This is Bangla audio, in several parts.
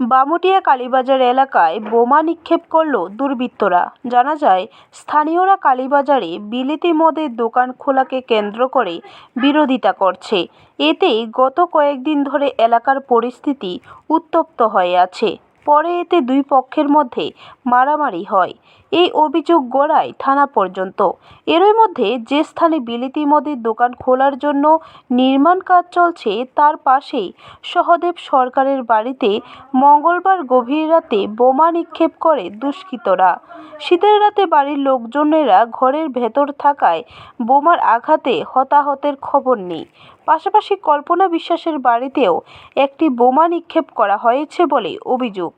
বামুটিয়া কালীবাজার এলাকায় বোমা নিক্ষেপ করল দুর্বৃত্তরা। জানা যায়, স্থানীয়রা কালীবাজারে বিলিতি মদের দোকান খোলাকে কেন্দ্র করে বিরোধিতা করছে। এতে গত কয়েকদিন ধরে এলাকার পরিস্থিতি উত্তপ্ত হয়ে আছে। পরে এতে দুই পক্ষের মধ্যে মারামারি হয়। এই অভিযোগ গড়ায় থানা পর্যন্ত। এরই মধ্যে যে স্থানে বিলিতি মদের দোকান খোলার জন্য নির্মাণ কাজ চলছে, তার পাশেই সহদেব সরকারের বাড়িতে মঙ্গলবার গভীর রাতে বোমা নিক্ষেপ করে দুষ্কৃতরা। শীতের রাতে বাড়ির লোকজনেরা ঘরের ভেতর থাকায় বোমার আঘাতে হতাহতের খবর নেই। পাশাপাশি কল্পনা বিশ্বাসের বাড়িতেও একটি বোমা নিক্ষেপ করা হয়েছে বলে অভিযোগ।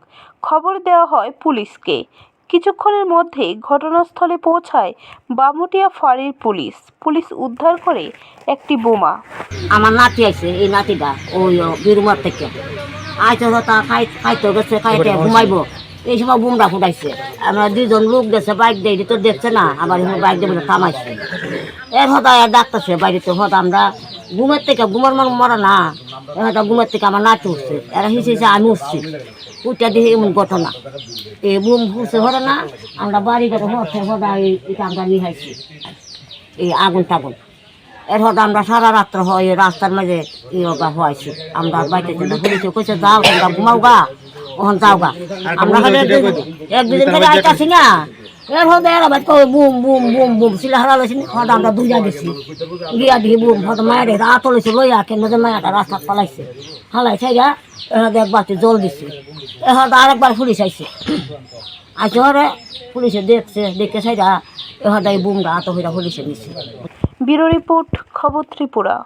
খবর দেওয়া হয় পুলিশকে। কিছুক্ষণের মধ্যে ঘটনাস্থলে পৌঁছায় বামুটিয়া ফাঁড়ির পুলিশ। পুলিশ উদ্ধার করে একটি বোমা। আমার নাতি আছে এই নাতিটা ওই বিরুমার থেকে। আইতো তা খাই খাইতে গেছে খাইতে ঘুমাইবো। এই সময় বুমরা ফুটাইছে। আমরা দুজন লোক গেছে বাইক দিয়ে তো দেখছে না, আবার এখানে বাইক দিয়ে বলে থামাইছে। এর হতা আর ডাকতেছে বাড়িতে হতা আমরা ঘুমের থেকে, ঘুমের মান মরা না, এর হতা ঘুমের থেকে আমার নাতি উঠছে। এরা হিসে হিসে আমি উঠছি। উঠতে দেখি এমন ঘটনা। এই বুম ফুসে হরে না, আমরা বাড়ি ঘরে হচ্ছে হতা এই এটা আমরা নিহাইছি এই আগুন টাগুন। এর হয়তো আমরা সারা রাত্র হয় রাস্তার মাঝে ইয়োগা হয়েছি। আমরা পুলিশে কইছে, যাও, তোমরা ঘুমাও গা। ওখান যাও গা। আমরা এক দুদিন- খালি আইতাছি না। এর বুম বুম বুম বুম দিই বুম লইছে, লইয়া মায়াটা রাস্তা গা জল আরেকবার পুলিশ পুলিশে দেখছে, দেখে সাইডা আত হইরা পুলিশে নিছে। ব্যুরো রিপোর্ট, খবর ত্রিপুরা।